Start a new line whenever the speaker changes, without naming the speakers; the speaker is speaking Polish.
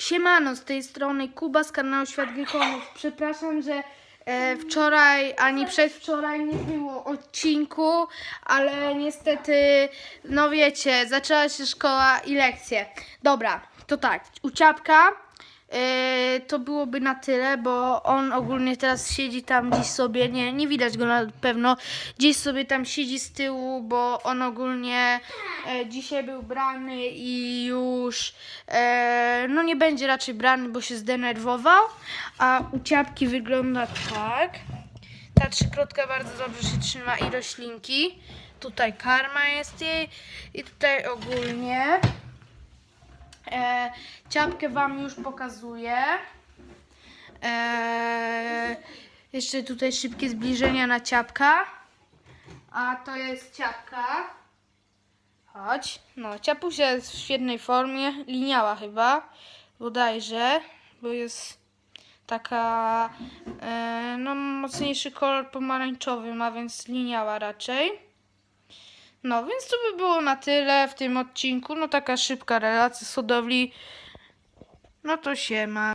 Siemano, z tej strony Kuba z kanału Świat Giekonów. Przepraszam, że e, wczoraj ani przedwczoraj nie było odcinku, ale niestety, no wiecie, zaczęła się szkoła i lekcje. Dobra, to tak, u Ciapka to byłoby na tyle, bo on ogólnie teraz siedzi tam gdzieś sobie, nie, nie widać go na pewno, gdzieś sobie tam siedzi z tyłu, bo on ogólnie e, dzisiaj był brany i już e, no nie będzie raczej brany, bo się zdenerwował, a u Ciapki wygląda tak. Ta trzykrotka bardzo dobrze się trzyma i roślinki. Tutaj karma jest jej i tutaj ogólnie. E, ciapkę Wam już pokazuję. E, jeszcze tutaj szybkie zbliżenia na ciapka. A to jest ciapka. Chodź. No, ciapusia jest w świetnej formie. Liniała chyba. Bodajże. Bo jest taka e, no mocniejszy kolor pomarańczowy ma, więc liniała raczej. No, więc to by było na tyle w tym odcinku. No taka szybka relacja z hodowli. No to się ma.